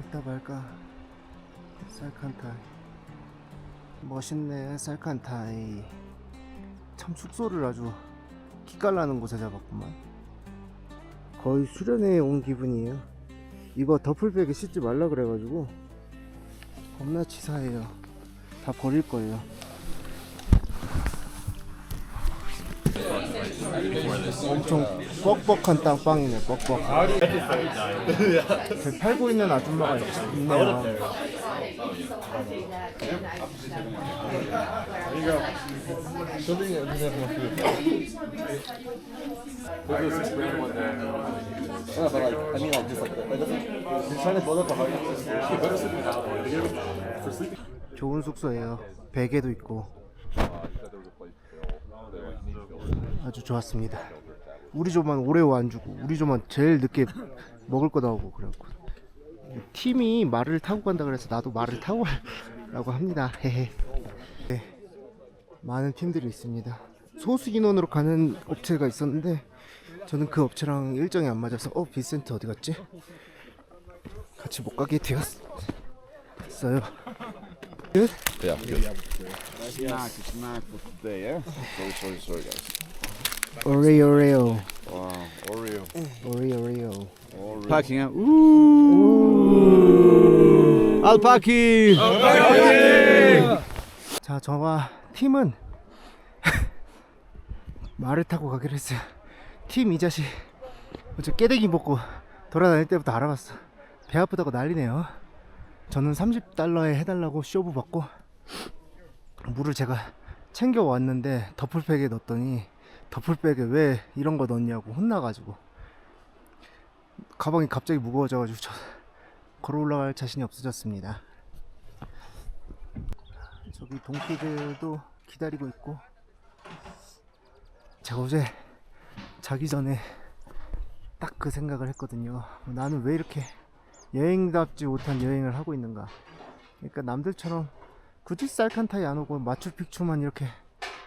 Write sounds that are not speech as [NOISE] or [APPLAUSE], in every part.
갈까 말까. 쌀칸타이. 멋있네 쌀칸타이. 참 숙소를 아주 기깔나는 곳에 잡았구만. 거의 수련회에 온 기분이에요. 이거 더플백에 씻지 말라 그래가지고 겁나 치사해요. 다 버릴 거예요 엄청 뻑뻑한 땅빵이네 뻑뻑 저 팔고 있는 아줌마가 있네요. 좋은 숙소예요 베개도 있고 아주 좋았습니다 우리 조만 오레오 안 주고 우리 조만 제일 늦게 먹을 거 나오고 그래갖고 팀이 말을 타고 간다 그래서 나도 말을 타고 가려고 합니다 헤헤 네, 많은 팀들이 있습니다 소수 인원으로 가는 업체가 있었는데 저는 그 업체랑 일정이 안 맞아서 어 비센트 어디 갔지? 같이 못 가게 되었어요 끝? Yeah, good. Snack, snack for today, yeah? Sorry, sorry, sorry, guys. 오레오 오레오 Oreo. 오레오 오레오 Oreo. Packing out. Alpaki! 자 저와 팀은 [LAUGHS] 말을 타고 가기로 했어요 팀 이 자식 어제 깨대기 먹고 돌아다닐 때부터 알아봤어 배 아프다고 난리네요 저는 30달러에 해달라고 쇼부 받고 물을 제가 챙겨 왔는데 더플백에 넣었더니 더플백에 왜 이런 거 넣냐고 혼나가지고. 가방이 갑자기 무거워져가지고 저 걸어 올라갈 자신이 없어졌습니다. 저기 동키들도 기다리고 있고. 제가 어제 자기 전에 딱 그 생각을 했거든요. 나는 왜 이렇게 여행답지 못한 여행을 하고 있는가. 그러니까 남들처럼 굳이 쌀칸타이 안 오고 마추픽추만 이렇게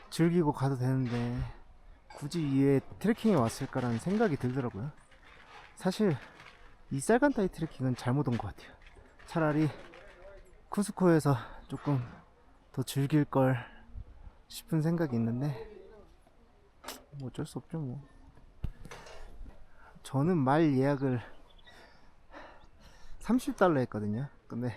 즐기고 가도 되는데 굳이 왜 트레킹에 왔을까라는 생각이 들더라고요. 사실 이 쌀칸타이 트레킹은 잘못 온 것 같아요. 차라리 쿠스코에서 조금 더 즐길 걸 싶은 생각이 있는데 뭐 어쩔 수 없죠 뭐. 저는 말 예약을 30달러 했거든요. 근데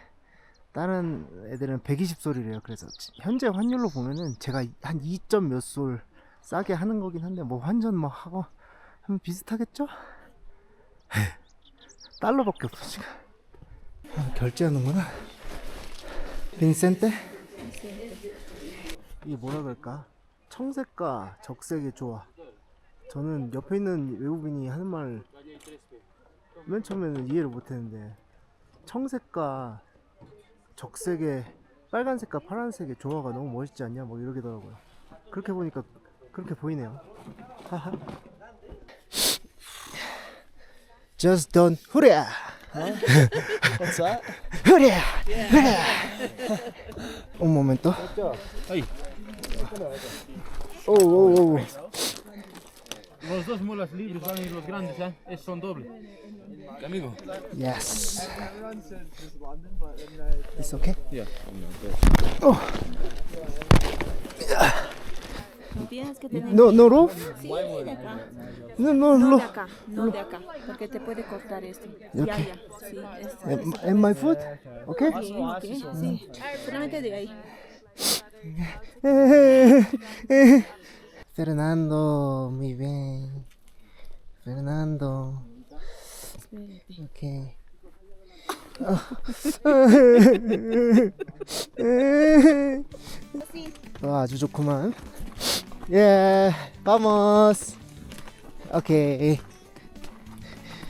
다른 애들은 120솔이래요. 그래서 현재 환율로 보면은 제가 한 2점 몇 솔 싸게 하는 거긴 한데 뭐 환전 뭐 하고 하면 비슷하겠죠? 달러밖에 없어 지금 아, 결제하는구나 빈센테? 이게 뭐라 그럴까? 청색과 적색의 조화. 저는 옆에 있는 외국인이 하는 말 맨 처음에는 이해를 못했는데 청색과 적색의 빨간색과 파란색의 조화가 너무 멋있지 않냐? 뭐 이러더라고요. 그렇게 보니까 그렇게 보이네요. 하하. Just don't 후랴. What's that? 후랴. 후랴. Un momento. Oh, oh, oh. Los dos mulas libres van a ir los grandes, ¿eh? Esos son dobles. Amigo. Yes. It's okay? Yeah. Tienes que tener No, no roof? Sí, de acá. No, no, No no. de acá, no de acá, porque te puede cortar esto. Ya, ya, sí. es- And, and my foot? Okay? Sí, ok, sí. Solamente de ahí. Fernando, muy bien. Fernando. Okay. 와, 아주 좋구만. 예, vamos. 오케이.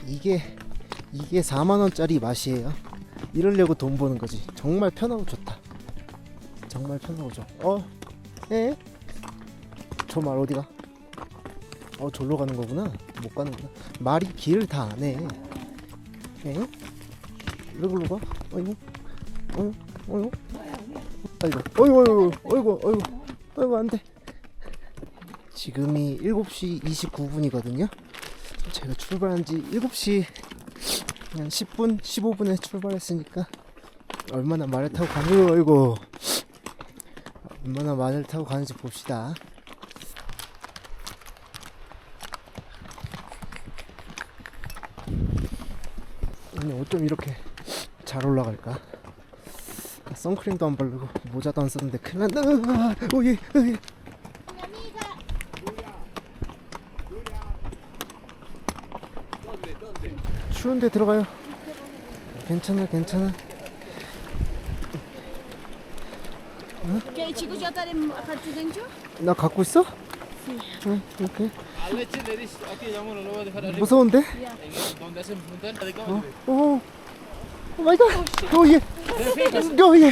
이게 이게 4만 원짜리 맛이에요. 이러려고 돈 버는 거지. 정말 편하고 좋다. 정말 편하고 좋아. 어? 예? 저 말 어디가? 어, 절로 가는 거구나. 못 가는구나. 말이 길을 다안 해. 예? 이리로 가? 어이구. 어이구. 어이구. 아이고. 어이구, 어이구. 어이구, 어이구. 어이구, 안 돼. 지금이 7시 29분이거든요. 제가 출발한 지 7시 한 10분, 15분에 출발했으니까 얼마나 말을 타고 가는 거이고 얼마나 말을 타고 가는지 봅시다. 오늘 어쩜 이렇게 잘 올라갈까? 선크림도 안 바르고 모자도 안 썼는데 큰일 난다. 오예, 오예. 추운데 들어가요. 괜찮아, 괜찮아. 나 갖고 있어? 응, 오케이. 무서운데? ¿De cómo? 오, 오 마이 갓. 오 예. 예.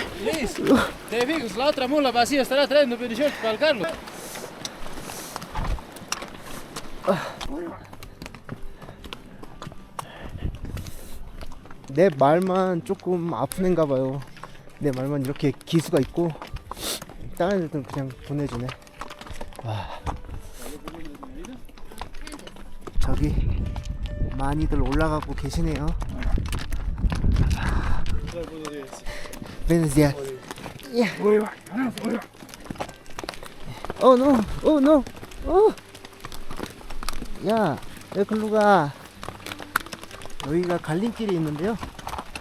내 말만 조금 애인가 봐요. 내 말만 이렇게 기수가 있고 다른 애들은 그냥 보내주네. 와. 저기 많이들 올라가고 계시네요. 베네지아. 야. 어, 노. 어, 노. 어. 야, 왜 글로 가? 여기가 갈림길이 있는데요.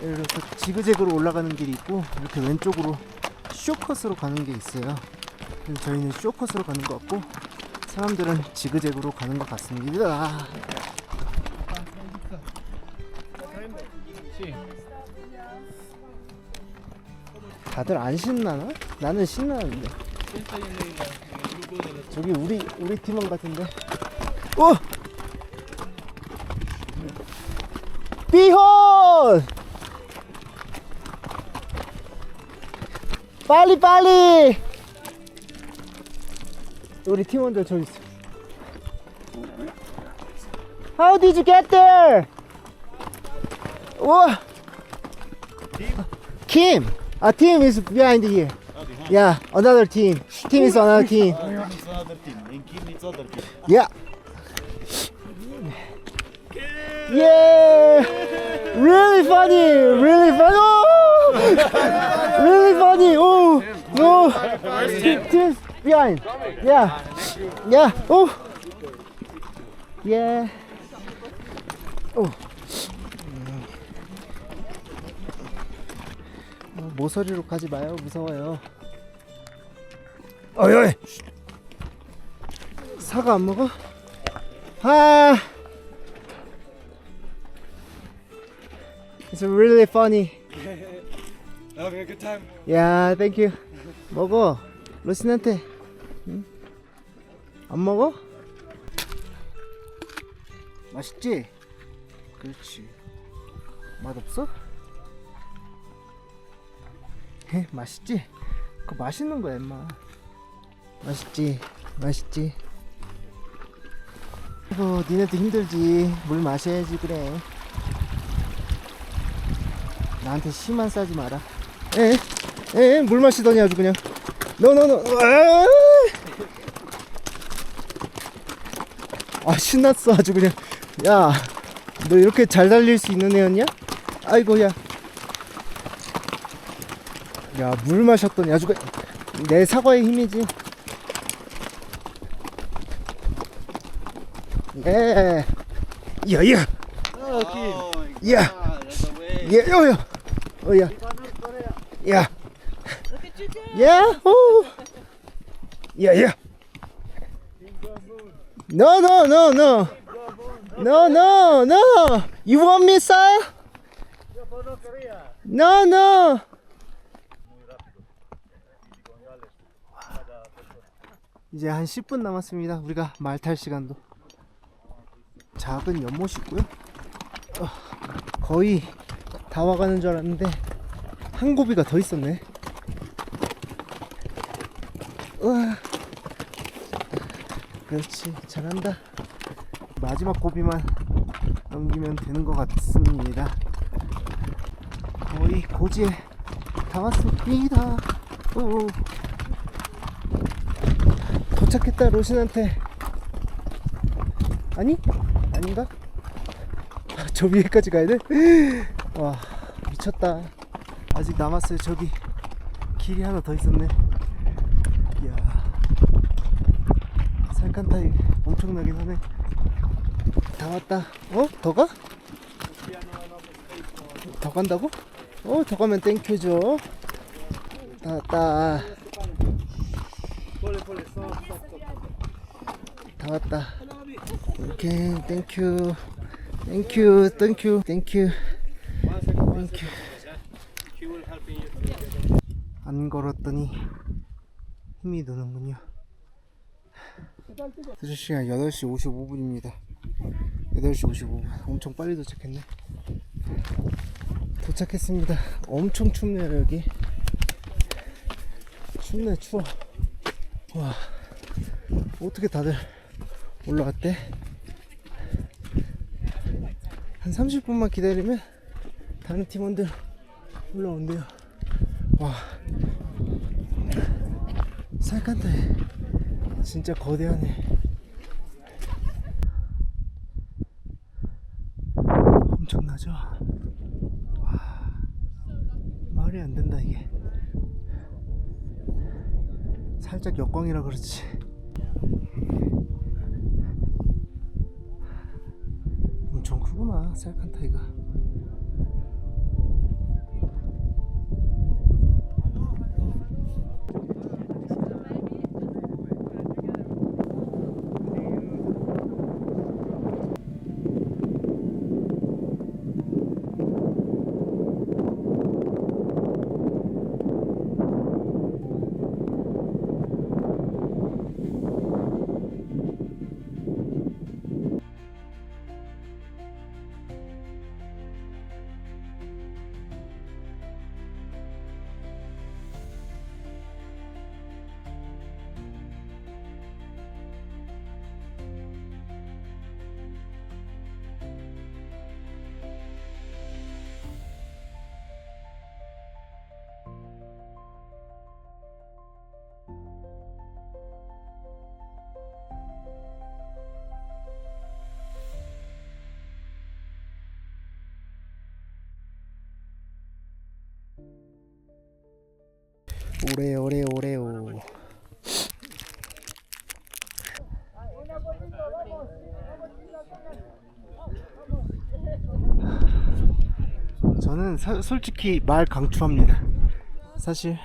이렇게 지그재그로 올라가는 길이 있고 이렇게 왼쪽으로 쇼컷으로 가는 게 있어요. 저희는 쇼컷으로 가는 것 같고 사람들은 지그재그로 가는 것 같습니다. 다들 안 신나나? 나는 신나는데. 저기 우리 우리 팀원 같은데. 오! 비혼! 빨리 빨리! 우리 팀원들 저기 있어. How did you get there? 우와! Kim! A team is behind here. Yeah, another team. Team is another team. Yeah. Yeah! Really funny! Really funny! Oh! really funny! Oh! No! Team behind! Yeah! Yeah! Oh! Yeah! Oh! 어, 모서리로 가지 마요. 무서워요. 어이 어이! 사과 안 먹어? 아! It's really funny. [LAUGHS] Having a good time. 야, thank you. 먹어. 로신한테. 응? 안 먹어? 맛있지? 그렇지. 맛없어? 헤, 맛있지? 그거 맛있는 거야, 임마. 맛있지? 맛있지? 아이고, 니네도 힘들지. 물 마셔야지, 그래. 나한테 심한 싸지 마라. 에? 에? 물 마시더니 아주 그냥. 노노노. 아 신났어 아주 그냥. 야, 너 이렇게 잘 달릴 수 있는 애였냐? 아이고 야. 야, 물 마셨더니 아주 그냥 내 사과의 힘이지. 예. 야, 야. 야. 야, 야, 야. 어, 야. 야. 야, 오. 야, 야. No, no, no, no. No, no, no. You want sir? No, no. 이제 한 10분 남았습니다. 우리가 말 탈 시간도. 작은 연못이고요. 어, 거의 다 와가는 줄 알았는데 한 고비가 더 있었네. 우와. 그렇지, 잘한다. 마지막 고비만 넘기면 되는 것 같습니다. 거의 고지에 다 왔습니다. 오. 도착했다 로신한테. 아니? 아닌가? 아, 저 위에까지 가야 돼? 와 미쳤다 아직 남았어요 저기 길이 하나 더 있었네 이야 살칸타이 엄청나긴 하네 다 왔다 어? 더 가? 더 간다고? 어, 더 가면 땡큐죠. 다 왔다. 다 왔다. 오케이, 땡큐. 땡큐, 땡큐, 땡큐. 안 걸었더니 힘이 드는군요. 도착 시간 8시 55분입니다. 8시 55분. 엄청 빨리 도착했네. 도착했습니다. 엄청 춥네요 여기. 춥네 추워. 와 어떻게 다들 올라갔대? 한 30분만 기다리면 다른 팀원들 올라온대요. 와 살칸타에 진짜 거대하네. 엄청나죠? 말이 안 된다 이게 살짝 역광이라 그렇지 엄청 크구나 셀칸타이가 오래 오래 오래오 저는 사- 솔직히 말 강추합니다. 사실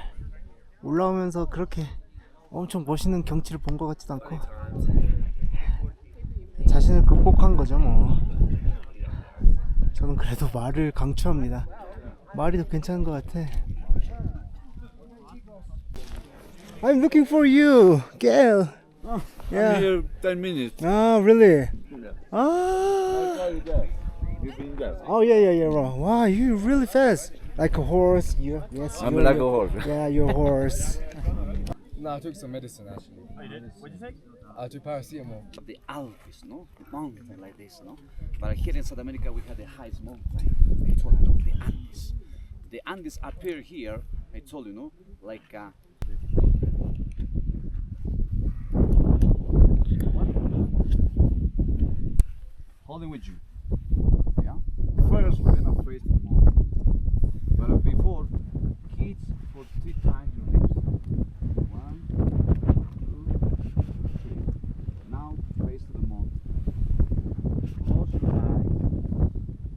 올라오면서 그렇게 엄청 멋있는 경치를 본 것 같지도 않고 자신을 극복한 거죠 뭐. 저는 그래도 말을 강추합니다. 말이 더 괜찮은 것 같아 I'm looking for you, Gail. Yeah. Here 10 minutes. Oh, really? Ah. You've been there. Oh yeah, yeah, yeah. Wow, wow you really fast. Like a horse. You, yes. I'm you're- like a horse. [LAUGHS] Yeah, you're a horse. [LAUGHS] No, I took some medicine actually. Oh, you did? What'd you take? I took paracetamol. the Alps, no? The mountain like this, no? But here in South America we have the highest mountain. I told you, the Andes. The Andes appear here, I told you, no? Like uh, Holding with you. yeah. First, we're gonna face the mountain. But before, kids for three times your lips. One, two, three. Now face to the mountain. Close your eyes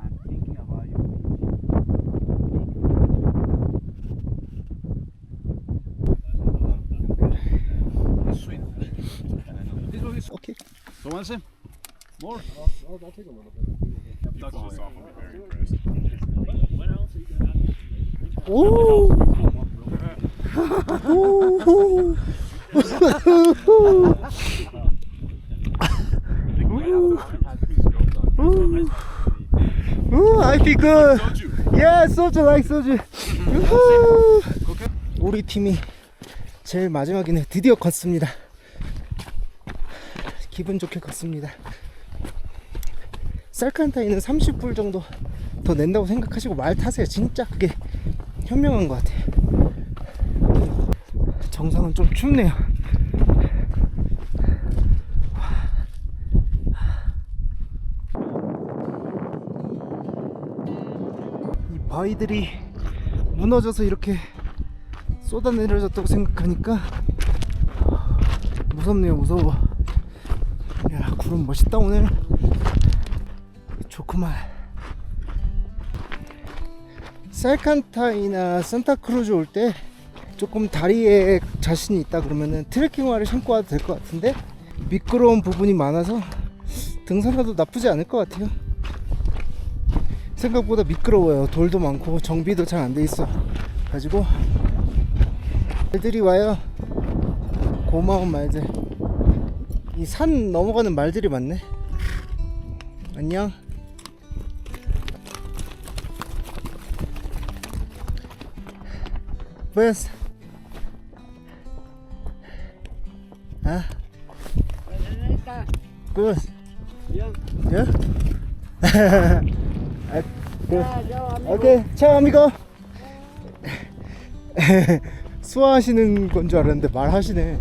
and thinking about your kids. Sweet. This one is Okay. so one sip. More. Ooh. Ooh. Ooh. Ooh, I feel good. Yeah, soju like soju. 우리 팀이 제일 마지막이네. 드디어 걷습니다. 기분 좋게 걷습니다. 셀칸타이는 30불 정도 더 낸다고 생각하시고 말 타세요. 진짜 그게 현명한 것 같아요. 정상은 좀 춥네요. 바위들이 무너져서 이렇게 쏟아내려졌다고 생각하니까 무섭네요 무서워 야 구름 멋있다 오늘 좋구만. 셀칸타이나 산타크루즈 올 때 조금 다리에 자신이 있다 그러면은 트레킹화를 신고 와도 될 것 같은데 미끄러운 부분이 많아서 등산가도 나쁘지 않을 것 같아요. 생각보다 미끄러워요. 돌도 많고 정비도 잘 안 돼 있어 가지고 말들이 와요. 고마운 말들. 이 산 넘어가는 말들이 많네. 안녕 Pues. Ah. Yeah. Ah, good. Okay. Ciao, amigo. 수화하시는 건 줄 알았는데 말하시네.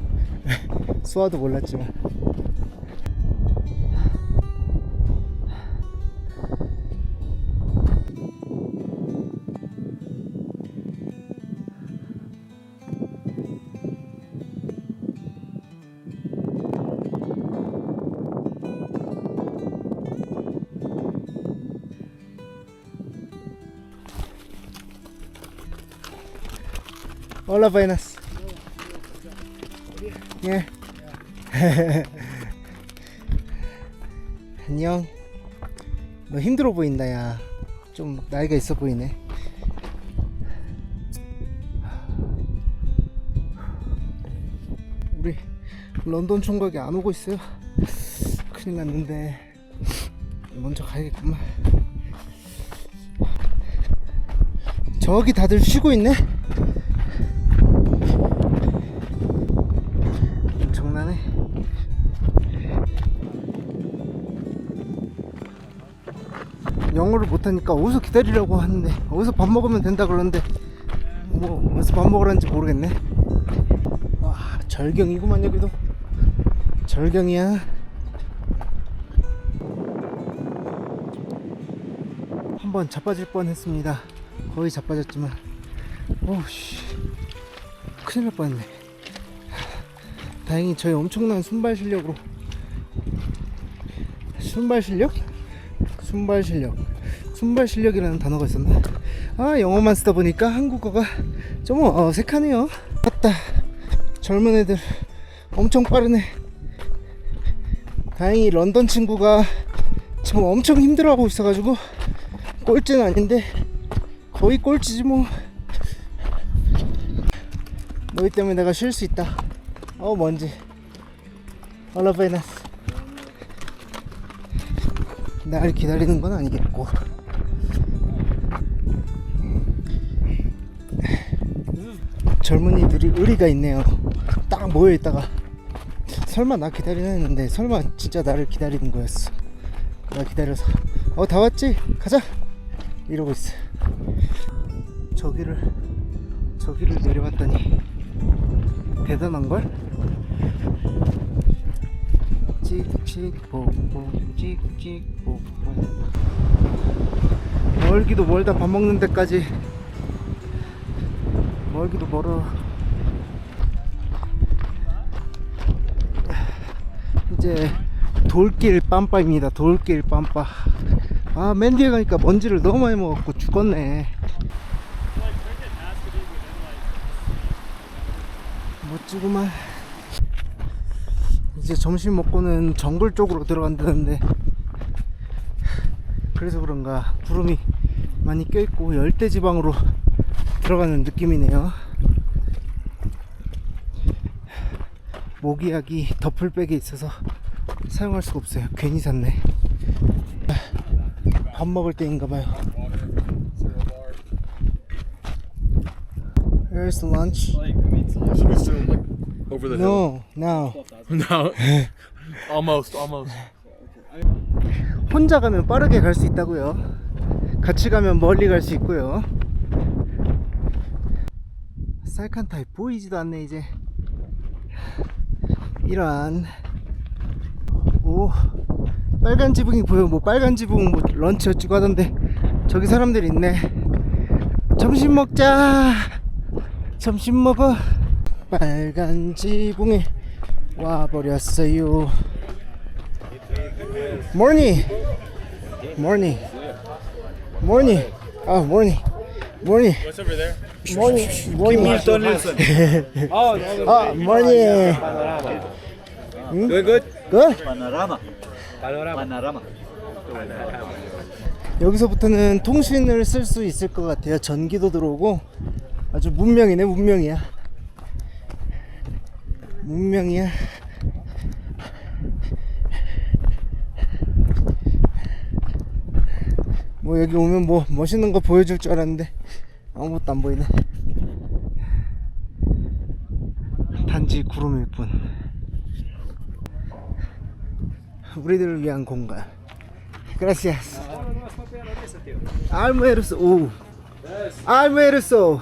수화도 몰랐지만. Hola, buenas. 예. [LAUGHS] 안녕. 너 힘들어 보인다, 야. 좀 나이가 있어 보이네. 우리 런던 총각이 안 오고 있어요. 큰일 났는데 먼저 가야겠구만. 저기 다들 쉬고 있네. 영어를 못하니까 어디서 기다리라고 하는데 어디서 밥 먹으면 된다 그러는데 뭐 어디서 밥 먹으라는지 모르겠네. 와 절경이구만 여기도 절경이야. 한번 자빠질 뻔했습니다. 거의 자빠졌지만 오우씨 큰일 날 뻔했네. 다행히 저희 엄청난 순발 실력으로 순발 실력? 순발 실력 순발 실력이라는 단어가 있었나? 아 영어만 쓰다 보니까 한국어가 좀 어색하네요. 맞다. 젊은 애들 엄청 빠르네. 다행히 런던 친구가 지금 엄청 힘들어하고 있어가지고 꼴찌는 아닌데 거의 꼴찌지 뭐. 너희 때문에 내가 쉴 수 있다. 어 먼지. 얼라베나스 날 기다리는 건 아니겠고 의리가 있네요. 딱 모여 있다가 설마 나 기다리나 했는데 설마 진짜 나를 기다리는 거였어. 나 기다려서. 어 다 왔지? 가자! 이러고 있어. 저기를 저기를 내려왔더니 대단한걸? 찍찍뽀뽀 찍찍뽀뽀 멀기도 멀다 밥 먹는 데까지 멀기도 멀어 이제 돌길 빰빠입니다. 돌길 빰빠 아 맨 뒤에 가니까 먼지를 너무 많이 먹었고 죽었네. 멋지구만. 이제 점심 먹고는 정글 쪽으로 들어간다는데. 그래서 그런가 구름이 많이 껴있고 열대지방으로 들어가는 느낌이네요 모기약이 더플백에 있어서 사용할 수가 없어요 괜히 샀네 밥 먹을 때인가봐요 Where's the lunch? Over the No, no No. [LAUGHS] almost, almost. 혼자 가면 빠르게 갈 수 있다고요. 같이 가면 멀리 갈 수 있고요. 쌀칸타이 보이지도 않네 이제. 이러한 오 빨간 지붕이 보여. 뭐 빨간 지붕 뭐 런치 어찌고 하던데 저기 사람들 있네. 점심 먹자. 점심 먹어. 빨간 지붕에 와버렸어요. morning, morning, morning. 아, morning, morning. What's over there? Morning, morning. Milton Nilsson. oh, ah, morning. Good, good. Good. Panorama. Panorama. 여기서부터는 통신을 쓸 수 있을 것 같아요. 전기도 들어오고 아주 문명이네 문명이야. 문명이야. 뭐 여기 오면 뭐 멋있는 거 보여줄 줄 알았는데 아무것도 안 보이네. 단지 구름일 뿐. 우리들을 위한 공간. Gracias. Almuerzo. Uh. Almuerzo.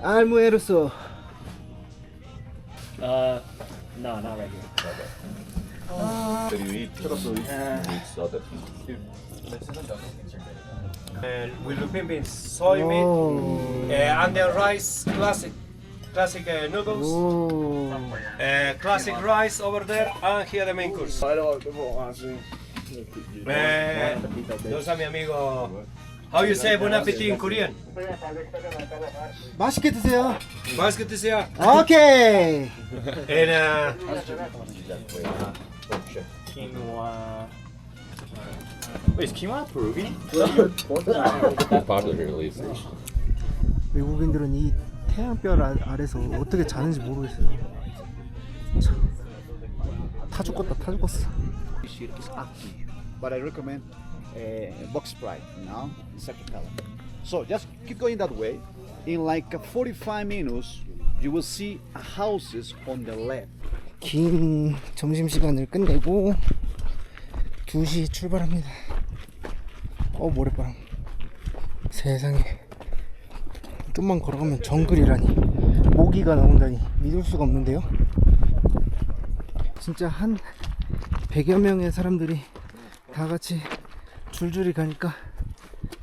Almuerzo. Uh, no, not right here. And with lupin beans, soy meat, Oh. uh, and then rice, classic, classic uh, noodles, Oh. uh, classic rice over there, and here the main course. Eh, Those are mi amigo. How you say bon appetit in Korean? 맛있게 드세요. Basket is here. 오케이. And uh, Quinoa. Wait, is quinoa Peruvian? popular at least. 외국인들은 이 태양별 아, 아래서 어떻게 자는지 모르겠어요. 참. 타 죽겠다, 타 죽겠어. Shit is active. But I recommend uh, box sprite, you know, in second color. So just keep going that way. In like uh, 45 minutes, you will see houses on the left. 긴 점심 시간을 끝내고 2시 출발합니다. 어 모래바람. 세상에. 좀만 걸어가면 정글이라니. 모기가 나온다니 믿을 수가 없는데요. 진짜 한 100여 명의 사람들이 다 같이 줄줄이 가니까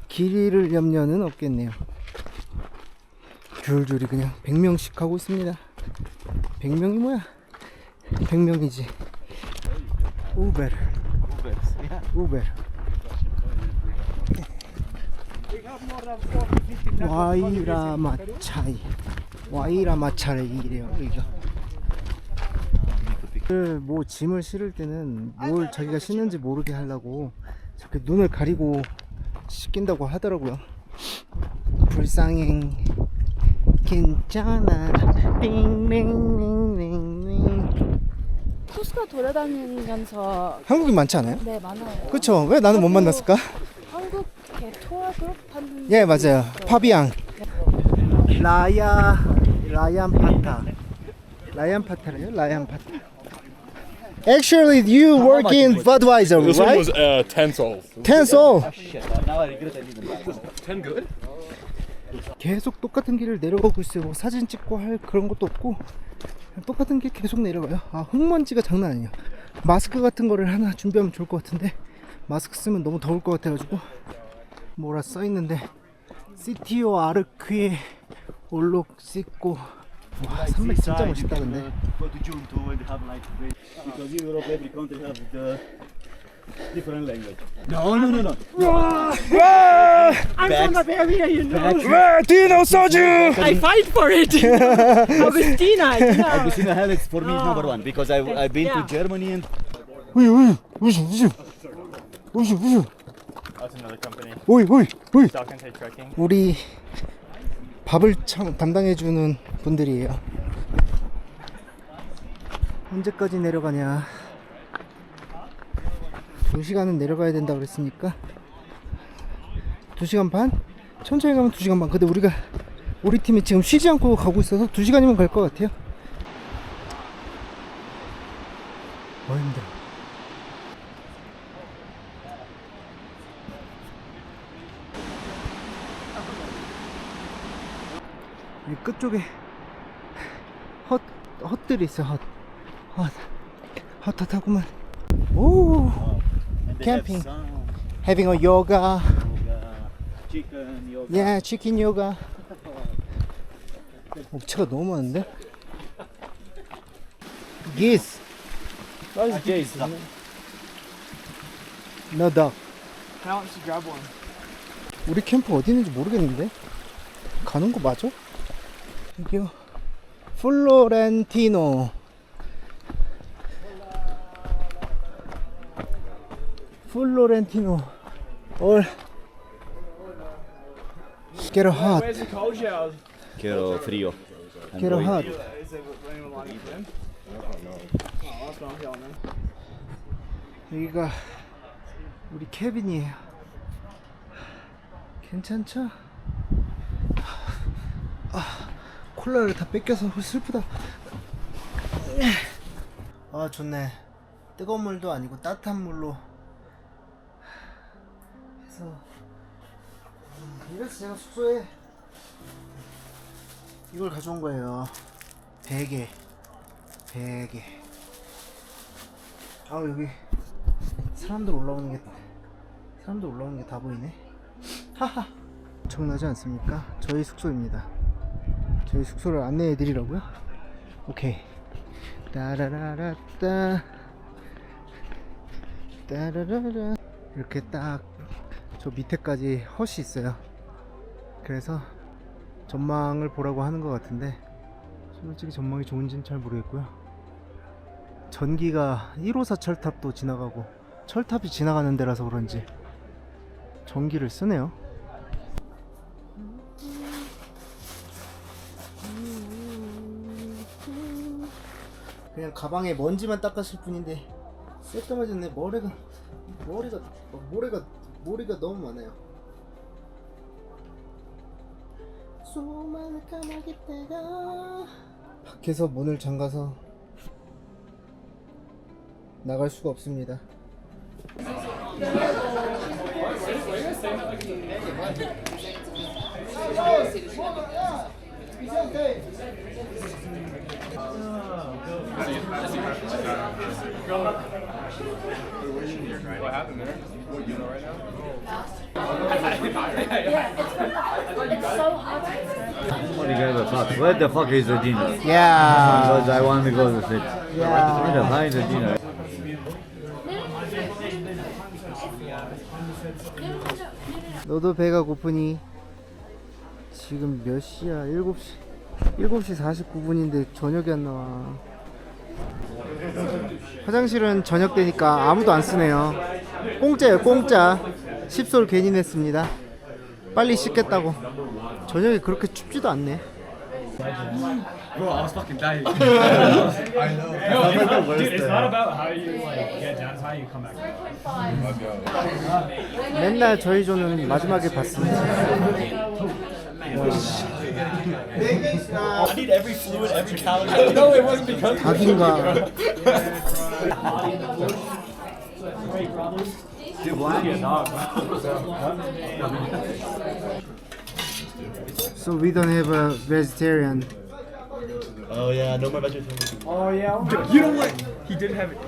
길 잃을 염려는 없겠네요. 줄줄이 그냥 100명씩 가고 있습니다. 100명이 뭐야? 100명이지. 우베르. 우베르. 와이라 마차이. 와이라 마차이래요. 여기가. 그뭐 짐을 실을 때는 뭘 자기가 싣는지 모르게 하려고 저렇게 눈을 가리고 씻긴다고 하더라고요. 불쌍해. 괜찮아. 띵띵띵띵띵. 돌아다니면서 한국인 많지 않아요? 네 많아요. 그쵸? 왜 나는 못 만났을까? 한국 이렇게 투어 그룹 하는 예 맞아요 파비앙 라야 라얀 파타 라얀 파타래요 라얀 파타 Actually you work in Budweiser This one right? was uh, 10 sols. Ten soul didn't ten good. 계속 똑같은 길을 내려가고 있어요 뭐 사진 찍고 할 그런 것도 없고 똑같은 길 계속 내려가요. 아 흙먼지가 장난 아니에요. 마스크 같은 거를 하나 준비하면 좋을 것 같은데 마스크 쓰면 너무 더울 것 같아가지고 뭐라 써있는데 시티오 아르퀴에 올록 씻고. 와 산맥 진짜 멋있다 근데 different language. No, no, no, no. I'm from Bavaria, you know. Do you know soju? I fight for it. Augustina, you know. Agustina Helix for me is number one because I I've been Yeah. to Germany and 우유 우유 우유 우유 우유 우유 That's another company. 우유 우유 우유 Documentary trekking. 우리 밥을 참 담당해주는 분들이에요. 언제까지 내려가냐? 두 시간은 내려가야 된다 그랬으니까 두 시간 반? 천천히 가면 두 시간 반. 근데 우리가 우리 팀이 지금 쉬지 않고 가고 있어서 두 시간이면 갈 것 같아요. 어 힘들어. 이 끝쪽에 헛 헛들이 있어 헛. 헛. 헛헛하구만. 오. Camping. some Having a yoga. chicken, yoga. 야 치킨 요가 옥체가 너무 많은데? 기스 That's Jace. 너덕 How much to grab one? 우리 캠프 어디 있는지 모르겠는데 가는 거 맞아? 여기요 플로렌티노 플로렌티노 올 Get a hot Where's the cold showers? Quiero frío. Get a hot? Oh. 여기가 우리 캐빈이에요. 괜찮죠? 아, 콜라를 다 뺏겨서 슬프다. 아, 좋네. 뜨거운 물도 아니고 따뜻한 물로 해서 음, 이래서 제가 숙소에 이걸 가져온 거예요. 베개, 베개. 아 여기 사람들 올라오는 게 사람들 올라오는 게 다 보이네. 하하. 엄청나지 않습니까? 저희 숙소입니다. 저희 숙소를 안내해 드리라고요? 오케이. 따라라라따. 따라라라. 이렇게 딱 저 밑에까지 헛이 있어요. 그래서 전망을 보라고 하는 것 같은데 솔직히 전망이 좋은지는 잘 모르겠고요. 전기가 1호사 철탑도 지나가고 철탑이 지나가는 데라서 그런지 전기를 쓰네요. 그냥 가방에 먼지만 닦았을 뿐인데 새까매졌네 머리가 머리가 모래가 모래가 너무 많아요. 수많은 까마귀 떼가 밖에서 문을 잠가서 나갈 수가 없습니다. What you guys are Where the fuck is the dinner? 야. Because I want to go to sleep. Where the fuck is the dinner? 너도 배가 고프니? 지금 몇 시야? 7시 7시 49분인데 저녁이 안 나와. 화장실은 저녁 되니까 아무도 안 쓰네요. 공짜예요, 공짜. 10솔 괜히 냈습니다. 빨리 씻겠다고. 저녁에 그렇게 춥지도 않네. Bro, I was fucking dying. I know. Dude, it's not about how you like get down, it's how you come back. 맨날 저희 조는 마지막에 봤습니다. I need every fluid, every calorie. [LAUGHS] no, it wasn't because. 닭인가? So we don't have a vegetarian. Oh yeah, no more vegetarian. Oh yeah. You know what? He did have it.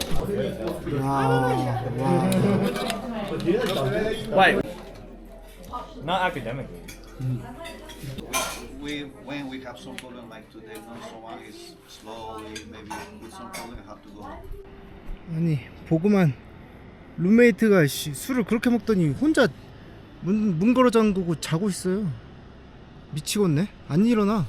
Wow, wow. Wait. Not academically. We when we have some problem like today, when someone is slowly maybe with some problem, have to go. 아니 보고만 룸메이트가 씨, 술을 그렇게 먹더니 혼자 문, 문 걸어 잠그고 자고 있어요. 미치겠네. 안 일어나.